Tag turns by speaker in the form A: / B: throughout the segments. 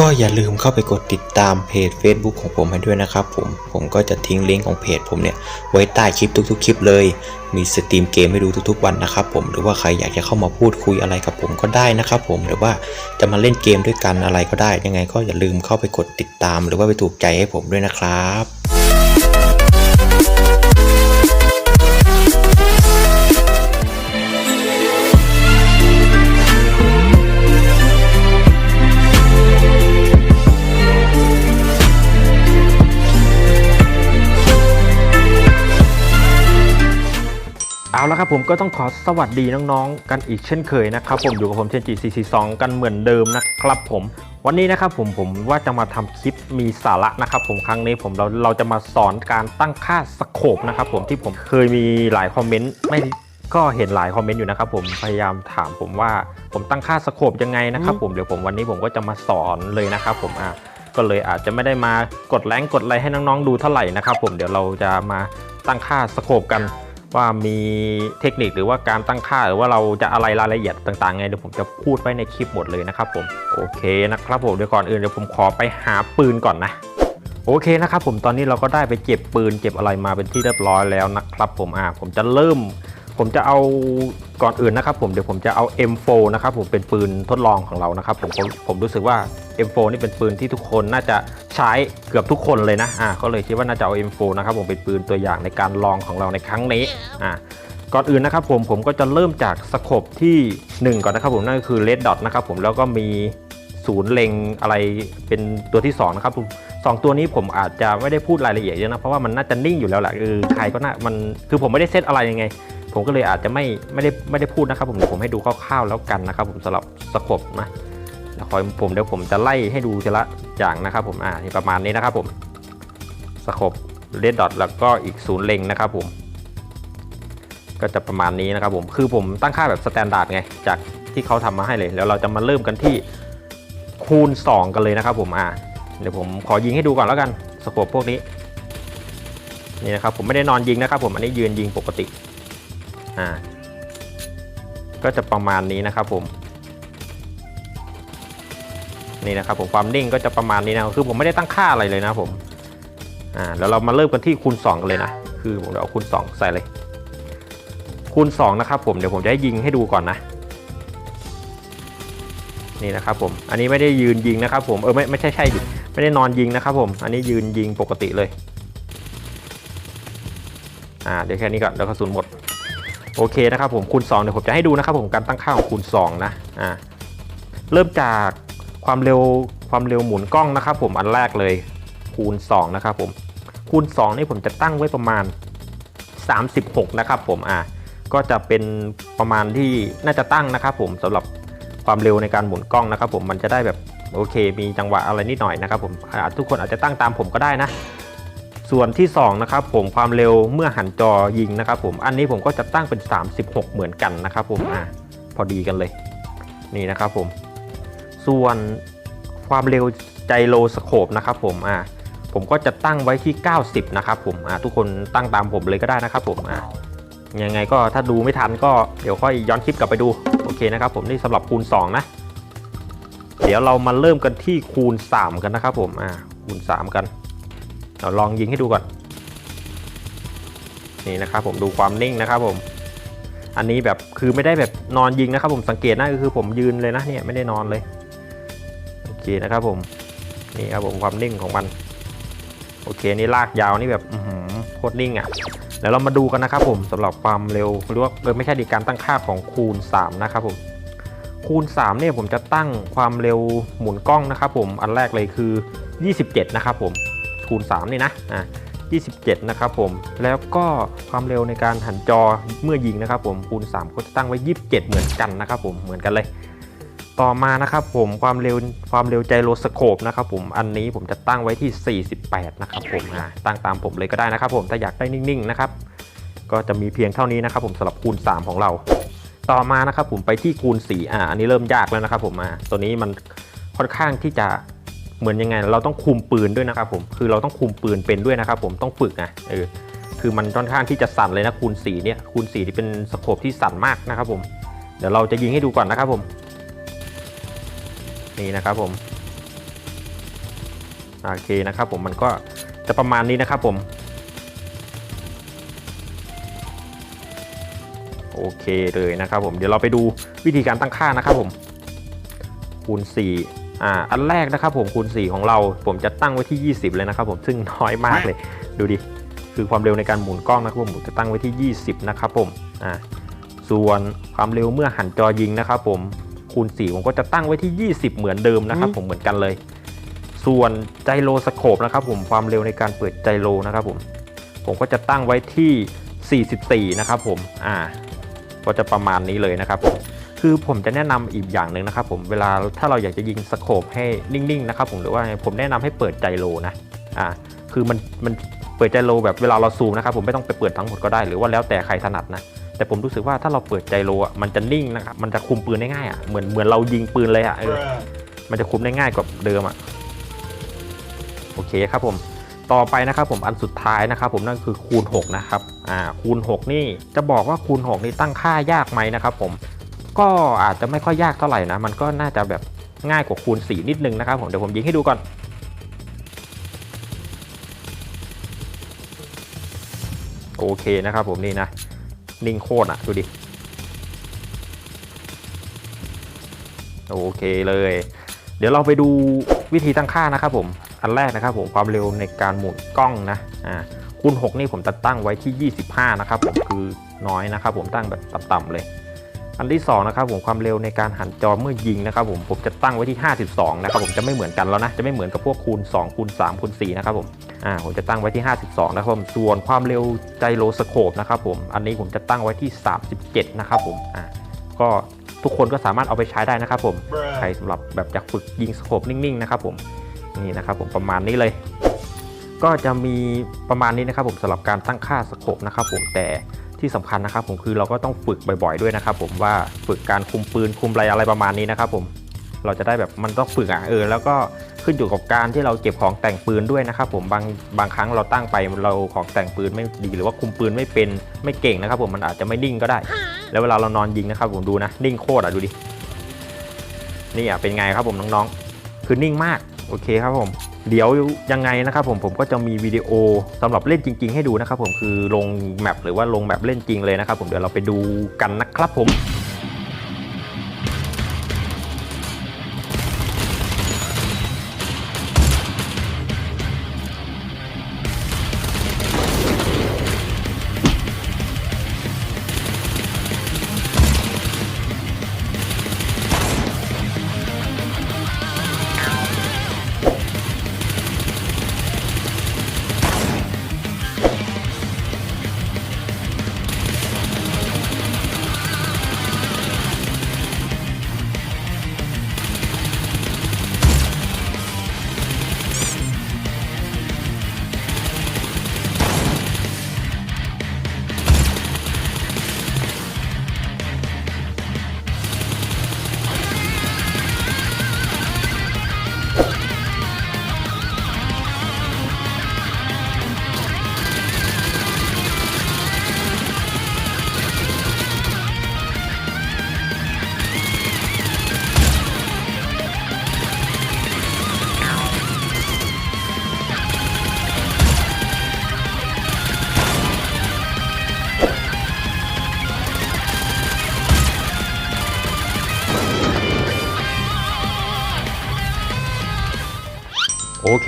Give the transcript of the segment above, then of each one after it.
A: ก็อย่าลืมเข้าไปกดติดตามเพจ Facebook ของผมให้ด้วยนะครับผม ผมก็จะทิ้งลิงก์ของเพจผมเนี่ยไว้ใต้คลิปทุกๆ คลิปเลย มีสตรีมเกมให้ดูทุกๆ วันนะครับผม หรือว่าใครอยากจะเข้ามาพูดคุยอะไรกับผมก็ได้นะครับผม หรือว่าจะมาเล่นเกมด้วยกันอะไรก็ได้ ยังไงก็อย่าลืมเข้าไปกดติดตาม หรือว่าไปถูกใจให้ผมด้วยนะครับ
B: เอาละครับผมก็ต้องขอสวัสดีน้องๆ กันอีกเช่นเคยนะครับผมอยู่กับผมเชนจิ442 กันเหมือนเดิมนะครับผมวันนี้นะครับผมผมว่าจะมาทำคลิปมีสาระนะครับผมครั้งนี้ผมเราเราจะมาสอนการตั้งค่าสโคปนะครับผมที่ผมเคยมีหลายคอมเมนต์ไม่ก็เห็นหลายคอมเมนต์อยู่นะครับผมพยายามถามผมว่าผมตั้งค่าสโคปยังไงนะครับผมเดี๋ยวผมวันนี้ผมก็จะมาสอนเลยนะครับผมอะก็เลยอาจจะไม่ได้มากดแรงกดอะไรให้น้องๆดูเท่าไหร่นะครับผมเดี๋ยวเราจะมาตั้งค่าสโคปกัน ว่ามีเทคนิคหรือว่าการตั้งค่าหรือว่าเราจะอะไรรายละเอียดต่างๆไงเดี๋ยวผมจะพูดไว้ในคลิปหมดเลยนะครับผมโอเคนะครับผมเดี๋ยวก่อนอื่นเดี๋ยวผมขอไปหาปืนก่อนนะโอเคนะครับผมตอนนี้เราก็ได้ไปเก็บปืนเก็บอะไรมาเป็นที่เรียบร้อยแล้วนะครับผมอ่าผมจะเริ่ม ผมจะเอาก่อนอื่นนะครับผมเดี๋ยวผมจะเอา M4 นะครับผมเป็นปืนทดลองของเรานะครับผมผมผมรู้สึกว่า M4 นี่เป็นปืนที่ทุกคนน่าจะใช้เกือบทุกคนเลยนะอ่าก็เลยคิดว่าน่าจะเอา M4 นะครับผมเป็นปืนตัวอย่างในการลองของเราในครั้งนี้อ่าก่อนอื่นนะครับผมผมก็จะเริ่มจากสโคปที่ 1 ก่อนนะครับผมนั่นก็คือ Red Dot นะครับผมแล้วก็มีศูนย์เล็งอะไรเป็นตัวที่2นะครับผมสองตัวนี้ผมอาจจะไม่ได้พูดรายละเอียดเยอะนะเพราะว่ามันน่าจะนิ่งอยู่แล้วแหละคือใครก็น่ามันคือผมไม่ได้เซตอะไรยังไง ผมก็เลยอาจจะไม่ไม่ได้ไม่ได้พูดนะครับผมเดี๋ยวผมให้ดูคร่าวๆแล้วกันนะครับ ผมสำหรับสโคปนะเดี๋ยวคอยผมเดี๋ยวผมจะไล่ให้ดูทีละอย่างนะครับ ผมอ่าประมาณนี้นะครับ ผมสโคปเรดดอทแล้วก็อีกศูนย์เล็งนะครับ ผม ก็จะประมาณนี้นะครับ ผมคือผมตั้งค่าแบบสแตนดาร์ดไงจากที่เขาทำมาให้เลยแล้วเราจะมาเริ่มกันที่คูณ 2 กันเลยนะครับ ผมอ่าเดี๋ยวผมขอยิงให้ดูก่อนแล้วกันสโคปพวกนี้นี่นะครับผมไม่ได้นอนยิงนะครับ ผมอันนี้ยืนยิงปกติ อ่า ก็จะประมาณนี้นะครับผมนี่นะครับผมความนิ่งก็จะประมาณนี้นะคือผมไม่ได้ตั้งค่าอะไรเลยนะผมอ่าแล้วเรามาเริ่มกันที่คูณ2กันเลยนะคือผมจะเอาคูณ2ใส่เลย คูณ2นะครับผมเดี๋ยวผมจะให้ยิงให้ดูก่อนนะนี่นะครับผมอันนี้ไม่ได้ยืนยิงนะครับผมเออไม่ไม่ใช่ใช่ดิไม่ได้นอนยิงนะครับผมอันนี้ยืนยิงปกติเลยอ่าเดี๋ยวแค่นี้ก่อนแล้วกระสุนหมด โอเคนะครับผมคูณ2เดี๋ยวผมจะให้ดูนะครับผมการตั้งค่าของคูณ2นะอ่าเริ่มจากความเร็วความเร็วหมุนกล้องนะครับผมอันแรกเลยคูณ2นะครับผมคูณ2นี่ผมจะตั้งไว้ประมาณ 36 นะครับผมอ่าก็จะเป็นประมาณที่น่าจะตั้งนะครับผมสำหรับความเร็วในการหมุนกล้องนะครับผมมันจะได้แบบโอเค มีจังหวะอะไรนิดหน่อยนะครับผมอ่าทุกคนอาจจะตั้งตามผมก็ได้นะ ส่วนที่2นะครับผมความเร็วเมื่อหันจอยิงนะครับผมอันนี้ผมก็จะตั้งเป็น 36 เหมือนกันนะครับผมอะพอดีกันเลยนี่นะครับผม ส่วนความเร็วไจโรสโคปนะครับผมอะผมก็จะตั้งไว้ที่ 90 นะครับผมอะทุกคนตั้งตามผมเลยก็ได้นะครับผมอะยังไงก็ถ้าดูไม่ทันก็เดี๋ยวค่อยย้อนคลิปกลับไปดูโอเคนะครับผมนี่สำหรับคูณ 2 นะ เดี๋ยวเรามาเริ่มกันที่คูณ 3 กันนะครับผมอะคูณ 3 กัน เราลองยิงให้ดูก่อน นี่นะครับผมดูความนิ่งนะครับผม อันนี้แบบคือไม่ได้แบบนอนยิงนะครับผมสังเกตนะคือผมยืนเลยนะเนี่ยไม่ได้นอนเลย โอเคนะครับผม นี่ครับผมความนิ่งของมัน โอเคนี่ลากยาวนี่แบบโคตรนิ่งอะ่ะเดี๋ยวเรามาดูกันนะครับผมสำหรับความเร็วหรือว่าเออไม่ใช่ดีการตั้งค่าของคูณ 3 นะครับผมคูณ 3 เนี่ยผมจะตั้งความเร็วหมุนกล้องนะครับผมอันแรกเลยคือ 27 นะครับผม คูณ3นี่นะอะ27 นะครับผม แล้วก็ความเร็วในการหันจอเมื่อยิงนะครับผมคูณ3ก็จะตั้งไว้ 27 เหมือนกันนะครับผมเหมือนกันเลย ต่อมานะครับผมความเร็วความเร็วไจโรสโคปนะครับผมอันนี้ผมจะตั้งไว้ที่ 48 นะครับผมอะตั้งตามผมเลยก็ได้นะครับผมถ้าอยากได้นิ่งๆนะครับก็จะมีเพียงเท่านี้นะครับผมสำหรับคูณ 3 ของเรา ต่อมานะครับผมไปที่คูณ4อะอันนี้เริ่มยากแล้วนะครับผมอะตัวนี้มันค่อนข้างที่จะ เหมือนยังไงเราต้องคุมปืนด้วยนะครับผมคือเราต้องคุมปืนเป็นด้วยนะครับผมต้องฝึกไงเออคือมันค่อนข้างที่จะสั่นเลยนะคูณ4เนี่ยคูณ4ที่เป็นสโคปที่สั่นมากนะครับผมเดี๋ยวเราจะยิงให้ดูก่อนนะครับผม นี่นะครับผมโอเคนะครับผมมันก็จะประมาณนี้นะครับผมโอเคเลยนะครับผมเดี๋ยวเราไปดูวิธีการตั้งค่านะครับผมคูณ4 อ่าอันแรกนะครับผมคูณ 4 ของเราผมจะตั้งไว้ที่ 20 เลยนะครับผมซึ่งน้อยมากเลย ดูดิ คือความเร็วในการหมุนกล้องนะครับผมผมจะตั้งไว้ที่ 20 นะครับผมอ่าส่วนความเร็วเมื่อหันจอยิงนะครับผมคูณ 4 ผมก็จะตั้งไว้ที่ 20 เหมือนเดิมนะครับผมเหมือนกันเลย ส่วนไจโรสโคปนะครับผมความเร็วในการเปิดไจโรนะครับผมผมก็จะตั้งไว้ที่ 44 นะครับผมอ่าก็จะประมาณนี้เลยนะครับผม คือผมจะแนะนำอีกอย่างหนึ่งนะครับผมเวลาถ้าเราอยากจะยิงสโคปให้นิ่งๆนะครับผมหรือว่าผมแนะนำให้เปิดไจโรนะอ่าคือมันมันเปิดไจโรแบบเวลาเราซูมนะครับผมไม่ต้องไปเปิดทั้งหมดก็ได้หรือว่าแล้วแต่ใครถนัดนะแต่ผมรู้สึกว่าถ้าเราเปิดไจโรอะมันจะนิ่งนะครับมันจะคุมปืนได้ง่ายอะเหมือนเหมือนเรายิงปืนเลยอะเออมันจะคุมได้ง่ายกว่าเดิมอะโอเคครับผมต่อไปนะครับผมอันสุดท้ายนะครับผมนั่นคือคูณ 6 นะครับอ่าคูณ 6 นี่จะบอกว่าคูณ 6 นี่ตั้งค่ายากไหมนะครับผม ก็อาจจะไม่ค่อยยากเท่าไหร่นะ มันก็น่าจะแบบง่ายกว่าคูณ 4 นิดนึงนะครับผมเดี๋ยวผมยิงให้ดูก่อน โอเคนะครับผมนี่นะ นิ่งโคตรอะ ดูดิ โอเคเลย เดี๋ยวเราไปดูวิธีตั้งค่านะครับผม อันแรกนะครับผมความเร็วในการหมุนกล้องนะอ่าคูณ 6 นี่ผมจะตั้งไว้ที่ 25 นะครับผมคือน้อยนะครับผมตั้งแบบต่ำๆเลย อันที่2นะครับผมความเร็วในการหันจอเมื่อยิงนะครับผมผมจะตั้งไว้ที่ 52 นะครับผมจะไม่เหมือนกันแล้วนะจะไม่เหมือนกับพวกคูณ2คูณ3คูณ4นะครับผมอ่าผมจะตั้งไว้ที่ 52 นะครับผมส่วนความเร็วไจโรสโคปนะครับผมอันนี้ผมจะตั้งไว้ที่ 37 นะครับผมอ่าก็ทุกคนก็สามารถเอาไปใช้ได้นะครับผมใครสำหรับแบบอยากฝึกยิงสโคปนิ่งๆนะครับผมนี่นะครับผมประมาณนี้เลย ก็จะมีประมาณนี้นะครับผมสำหรับการตั้งค่าสโคปนะครับผมแต่ ที่สำคัญนะครับผมคือเราก็ต้องฝึกบ่อย ๆด้วยนะครับผมว่าฝึกการคุมปืนคุมอะไรอะไรประมาณนี้นะครับผมเราจะได้แบบมันต้องฝึกอะเออแล้วก็ขึ้นอยู่กับการที่เราเก็บของแต่งปืนด้วยนะครับผมบางบางครั้งเราตั้งไปเราของแต่งปืนไม่ดีหรือว่าคุมปืนไม่เป็นไม่เก่งนะครับผมมันอาจจะไม่นิ่งก็ได้ แล้วเวลาเรานอนยิงนะครับผมดูนะนิ่งโคตรอะดูดินี่อะเป็นไงครับผมน้องๆ คือนิ่งมากโอเคครับผม เดี๋ยวยังไงนะครับผมผมก็จะมีวิดีโอสำหรับเล่นจริง ๆ ให้ดูนะครับผมคือลงแมปหรือว่าลงแมปเล่นจริงเลยนะครับผมเดี๋ยวเราไปดูกันนะครับผม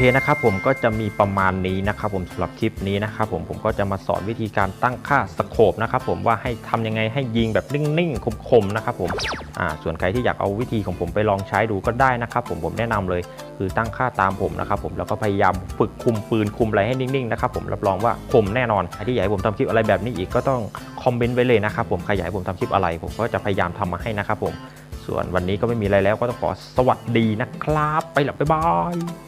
B: เคนะครับผมก็จะมีประมาณนี้นะครับผมสำหรับคลิปนี้นะครับผมผมก็จะมาสอนวิธีการตั้งค่าสโคปนะครับผมว่าให้ทำยังไงให้ยิงแบบนิ่งๆคมๆนะครับผมอ่าส่วนใครที่อยากเอาวิธีของผมไปลองใช้ดูก็ได้นะครับผมผมแนะนำเลย คือตั้งค่าตามผมนะครับผมแล้วก็พยายามฝึกคุมปืนคุมอะไรให้นิ่งๆนะครับผมรับรองว่าคมแน่นอนใครที่อยากให้ผมทำคลิปอะไรแบบนี้อีกก็ต้องคอมเมนต์ไว้เลยนะครับผมใครอยากให้ผมทำคลิปอะไร ผมก็จะพยายามทำมาให้นะครับผม ส่วนวันนี้ก็ไม่มีอะไรแล้วก็ต้องขอสวัสดีนะครับ ไปแล้วบ๊ายบาย